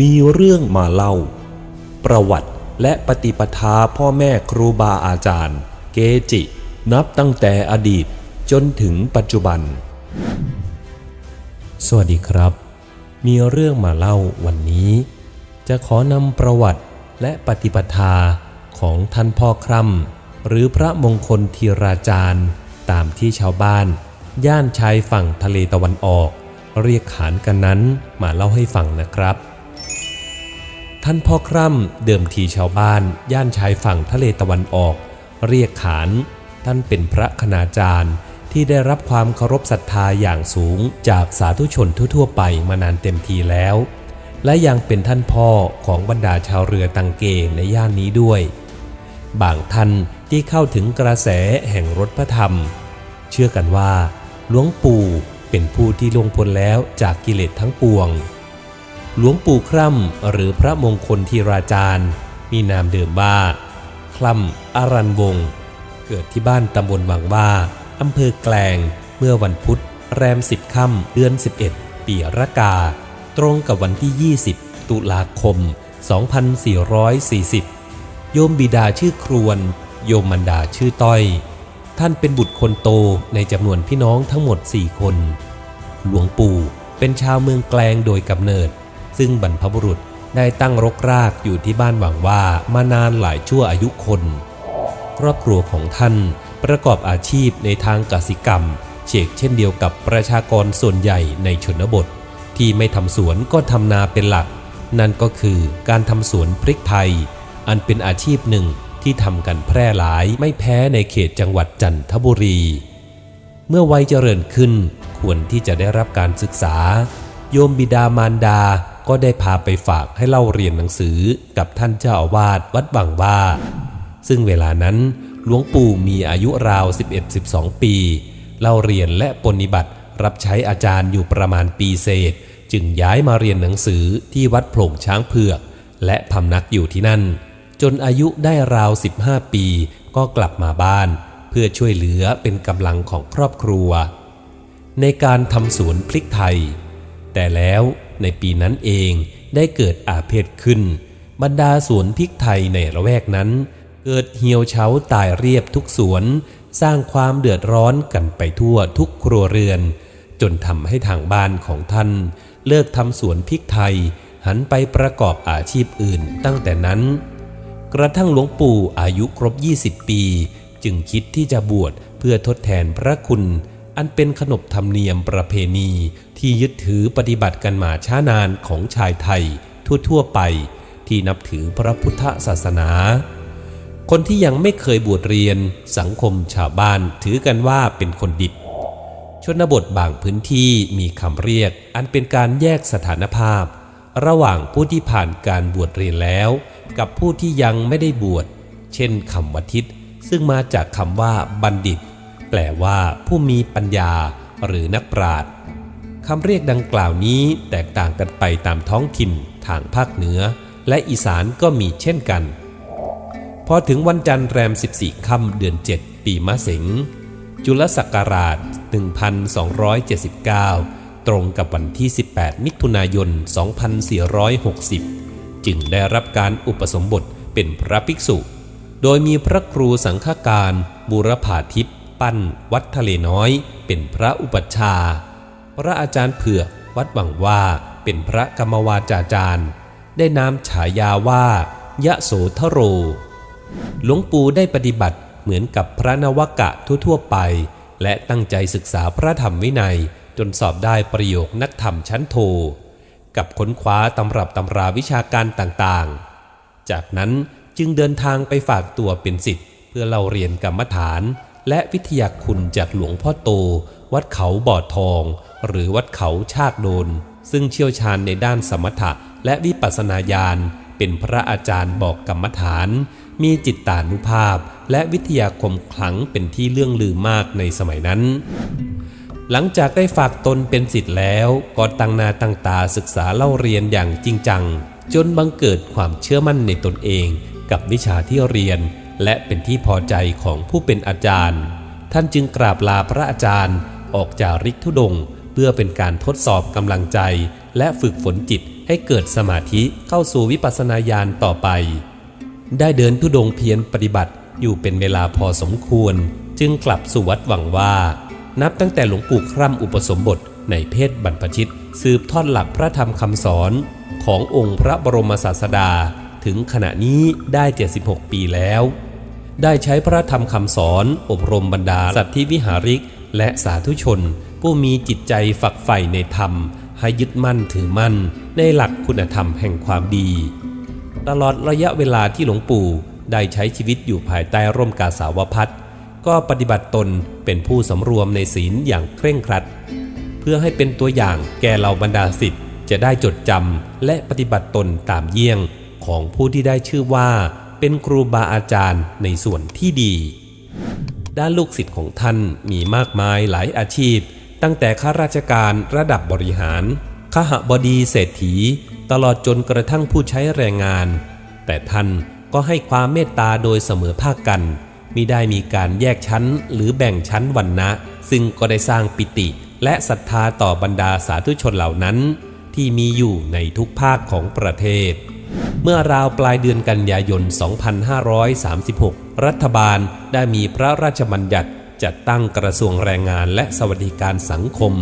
มีเรื่องมาเล่า ประวัติและปฏิปทาพ่อแม่ครูบาอาจารย์ เกจิ นับตั้งแต่อดีตจนถึงปัจจุบัน สวัสดีครับ มีเรื่องมาเล่าวันนี้ จะขอนำประวัติและปฏิปทาของท่านพ่อคร่ำหรือพระมงคลธีราจารย์ ตามที่ชาวบ้าน ย่านชายฝั่งทะเลตะวันออก เรียกขานกันนั้นมาเล่าให้ฟังนะครับ ท่านพ่อคร่ำเดิมทีชาวบ้าน ย่านชายฝั่งทะเลตะวันออก เรียกขาน ท่านเป็นพระคณาจารย์ที่ได้รับความเคารพศรัทธาอย่างสูงจากสาธุชนทั่วๆไปมานานเต็มทีแล้ว และยังเป็นท่านพ่อของบรรดาชาวเรือตังเกในย่านนี้ด้วย บางท่านที่เข้าถึงกระแสแห่งรถพระธรรม เชื่อกันว่าหลวงปู่เป็นผู้ที่ลงพ้นแล้วจากกิเลสทั้งปวง หลวงปู่คร่ำหรือพระมงคลธีราจารย์ มีนามเดิมว่าคร่ำอารันวงศ์เกิดที่บ้านตำบลวังว่าอำเภอแกลง เมื่อวันพุธ แรมสิบค่ำเดือน 11 ปีระกา ตรงกับวันที่ 20 ตุลาคม 2440 โยมบิดาชื่อครวน โยมมันดาชื่อต้อย ท่านเป็นบุตรคนโตในจำนวนพี่น้องทั้งหมด 4 คน หลวงปู่เป็นชาวเมืองแกลงโดยกำเนิด ซึ่งบรรพบุรุษได้ตั้งรกรากอยู่ที่บ้านหวังว่ามานานหลายชั่วอายุคน ครอบครัวของท่านประกอบอาชีพในทางกสิกรรม เชกเช่นเดียวกับประชากรส่วนใหญ่ในชนบท ที่ไม่ทำสวนก็ทำนาเป็นหลัก นั่นก็คือการทำสวนพริกไทย อันเป็นอาชีพหนึ่งที่ทำกันแพร่หลายไม่แพ้ในเขตจังหวัดจันทบุรี เมื่อวัยเจริญขึ้นควรที่จะได้รับการศึกษา โยมบิดามารดา ก็ได้พาไปฝากให้เล่าเรียนหนังสือกับท่านเจ้าอาวาสวัดบางว่า ซึ่งเวลานั้นหลวงปู่มีอายุราว 11-12 ปี เล่าเรียนและปฏิบัติรับใช้อาจารย์อยู่ประมาณปีเศษ จึงย้ายมาเรียนหนังสือที่วัดโผล่ช้างเผือก และพำนักอยู่ที่นั่น จนอายุได้ราว 15 ปี ก็กลับมาบ้าน เพื่อช่วยเหลือเป็นกำลังของครอบครัว ในการทำสวนพริกไทย แต่แล้ว ในปีนั้นเองได้เกิดอาเพศขึ้น บรรดาสวนพริกไทยในละแวกนั้น เกิดเหี่ยวเฉาตายเรียบทุกสวน สร้างความเดือดร้อนกันไปทั่วทุกครัวเรือน จนทำให้ทางบ้านของท่าน เลิกทำสวนพริกไทย หันไปประกอบอาชีพอื่นตั้งแต่นั้น กระทั่งหลวงปู่อายุครบ 20 ปี จึงคิดที่จะบวชเพื่อทดแทนพระคุณ อันเป็นขนบธรรมเนียมประเพณี ที่ยึดถือปฏิบัติกันมาช้านานของชายไทย ทั่วๆไปที่นับถือพระพุทธศาสนา คนที่ยังไม่เคยบวชเรียนสังคมชาวบ้านถือกันว่าเป็นคนดิบ ชนบทบางพื้นที่มีคำเรียกอันเป็นการแยกสถานภาพ ระหว่างผู้ที่ผ่านการบวชเรียนแล้ว กับผู้ที่ยังไม่ได้บวช เช่นคำวัทิตซึ่งมาจากคำว่าบัณฑิต แปลว่าผู้มีปัญญาหรือนักปราชญ์ คำเรียกดังกล่าวนี้แตกต่างกันไปตามท้องถิ่นทางภาคเหนือ และอีสานก็มีเช่นกัน พอถึงวันจันทร์แรม 14ค่ำเดือน 7 ปีมะเสงจุลศักราช 1279 ตรงกับวันที่ 18 มิถุนายน 2460 จึงได้รับการอุปสมบทเป็นพระภิกษุ โดยมีพระครูสังฆการบูรพาทิพย์ปั้นวัดทะเลน้อย เป็นพระอุปัชฌาย์ พระอาจารย์เผือกวัดหวังว่าเป็นพระกรรมวาจาจารย์ ได้นามฉายาว่า ยะโสธโร หลวงปู่ได้ปฏิบัติเหมือนกับพระนวกะทั่วๆไป และตั้งใจศึกษาพระธรรมวินัยจนสอบได้ประโยคนักธรรมชั้นโท กับค้นคว้าตำรับตำราวิชาการต่างๆ จากนั้นจึงเดินทางไปฝากตัวเป็นศิษย์เพื่อเล่าเรียนกรรมฐาน และวิทยาคุณจากหลวงพ่อโต วัดเขาบ่อทอง หรือวัดเขาชากโดน ซึ่งเชี่ยวชาญในด้านสมถะและวิปัสสนาญาณ เป็นพระอาจารย์บอกกรรมฐาน มีจิตตานุภาพ และวิทยาคมขลังเป็นที่เลื่องลือมากในสมัยนั้น หลังจากได้ฝากตนเป็นสิทธิ์แล้วก็ตั้งนาตั้งตาศึกษาเล่าเรียนอย่างจริงจัง จนบังเกิดความเชื่อมั่นในตนเองกับวิชาที่เรียน และเป็นที่พอใจของผู้เป็นอาจารย์ ท่านจึงกราบลาพระอาจารย์ออกจากริกธุดงค์ พื่อเป็นการทดสอบกำลังใจ และฝึกฝนจิตให้เกิดสมาธิเข้าสู่วิปัสสนาญาณต่อไป ได้เดินทุดงค์เพียรปฏิบัติอยู่เป็นเวลาพอสมควร จึงกลับสู่วัดหวังว่า นับตั้งแต่หลวงปู่คร่ำอุปสมบทในเพศบรรพชิต สืบทอดหลักพระธรรมคำสอน ขององค์พระบรมศาสดา ถึงขณะนี้ได้ 76 ปีแล้ว ได้ใช้พระธรรมคำสอน อบรมบรรดาสัตธิวิหาริก และสาธุชน ผู้มีจิตใจฝักใฝ่ในธรรม ให้ยึดมั่นถือมั่นในหลักคุณธรรมแห่งความดี ตลอดระยะเวลาที่หลวงปู่ได้ใช้ชีวิตอยู่ภายใต้ร่มกาสาวพัดก็ปฏิบัติตนเป็นผู้สำรวมในศีลอย่างเคร่งครัด เพื่อให้เป็นตัวอย่างแก่เหล่าบรรดาศิษย์จะได้จดจำและปฏิบัติตนตามเยี่ยงของผู้ที่ได้ชื่อว่าเป็นครูบาอาจารย์ในส่วนที่ดี ด้านลูกศิษย์ของท่านมีมากมายหลายอาชีพ ตั้งแต่ข้าราชการระดับบริหารขหบดีเศรษฐี ตลอดจนกระทั่งผู้ใช้แรงงาน แต่ท่านก็ให้ความเมตตาโดยเสมอภาคกันมิได้มีการแยกชั้นหรือแบ่งชั้นวรรณะซึ่งก็ได้สร้างปิติและศรัทธาต่อบรรดาสาธุชนเหล่านั้น ที่มีอยู่ในทุกภาคของประเทศ เมื่อราวปลายเดือนกันยายน 2536 รัฐบาลได้มีพระราชบัญญัติ จัดตั้งกระทรวงแรงงานและสวัสดิการสังคม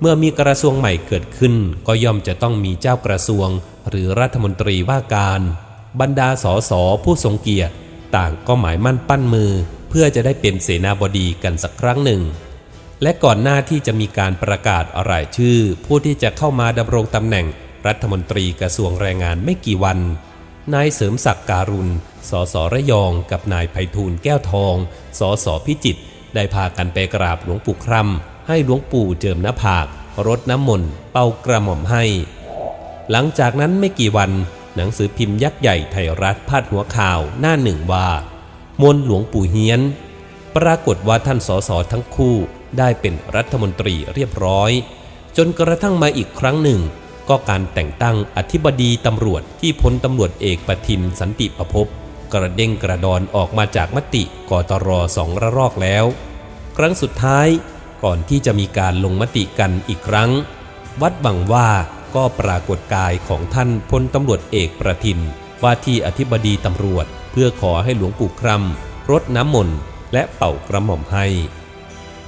เมื่อมีกระทรวงใหม่เกิดขึ้น ก็ย่อมจะต้องมีเจ้ากระทรวง หรือรัฐมนตรีว่าการ บรรดาสสผู้ทรงเกียรติ ต่างก็หมายมั่นปั้นมือ เพื่อจะได้เป็นเสนาบดีกันสักครั้งหนึ่ง และก่อนหน้าที่จะมีการประกาศรายชื่อ ผู้ที่จะเข้ามาดำรงตำแหน่งรัฐมนตรีกระทรวงแรงงานไม่กี่วันนายเสริมศักดิ์การุณ สสระยอง กับนายไพฑูรย์แก้วทอง สสพิจิตร ได้พากันไปกราบหลวงปู่คร่ำให้หลวงปู่เจิมหน้าผากรดน้ำมนต์เป่ากระหม่อมให้ หลังจากนั้นไม่กี่วันหนังสือพิมพ์ยักษ์ใหญ่ไทยรัฐพาดหัวข่าวหน้าหนึ่งว่า มนหลวงปู่เฮียน ปรากฏว่าท่านสสทั้งคู่ได้เป็นรัฐมนตรีเรียบร้อย จนกระทั่งมาอีกครั้งหนึ่ง ก็การแต่งตั้งอธิบดีตำรวจที่พลตำรวจเอกประทินสันติประพบ กระเด้งกระดอนออกมาจากมติกตรสองระรอกแล้ว ครั้งสุดท้ายก่อนที่จะมีการลงมติกันอีกครั้ง วัดบังว่าก็ปรากฏกายของท่านพลตำรวจเอกประทิน ว่าที่อธิบดีตำรวจ เพื่อขอให้หลวงปู่คร่ำรดน้ำมนต์และเป่ากระหม่อมให้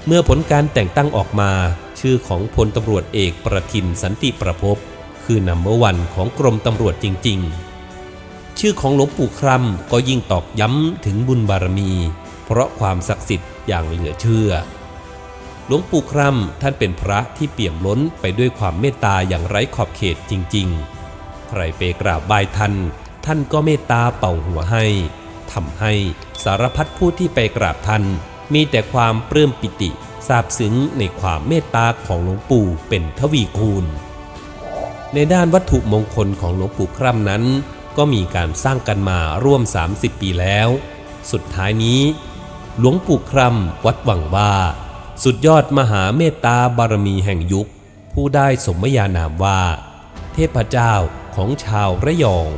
เมื่อผลการแต่งตั้งออกมา ชื่อของพลตำรวจเอกประทินสันติประพบคือนัมเบอร์วันของกรมตำรวจจริง ๆ ชื่อของหลวงปู่คร่ำก็ยิ่งตอกย้ำถึงบุญบารมี เพราะความศักดิ์สิทธิ์อย่างเหลือเชื่อ หลวงปู่คร่ำท่านเป็นพระที่เปี่ยมล้นไปด้วยความเมตตาอย่างไร้ขอบเขตจริง ๆ ใครไปกราบไหว้ท่าน ท่านก็เมตตาเป่าหัวให้ทำให้สารพัดผู้ที่ไปกราบท่าน มีแต่ความปลื้มปิติซาบซึ้งในความเมตตาของหลวงปู่เป็นทวีคูณ ในด้านวัตถุมงคลของหลวงปู่คร่ำนั้น ก็มีการสร้างกันมาร่วม 30 ปีแล้ว สุดท้ายนี้ หลวงปู่คร่ำวัดหวังว่าสุดยอดมหาเมตตาบารมีแห่งยุค ผู้ได้สมญานามว่า เทพเจ้าของชาวระยอง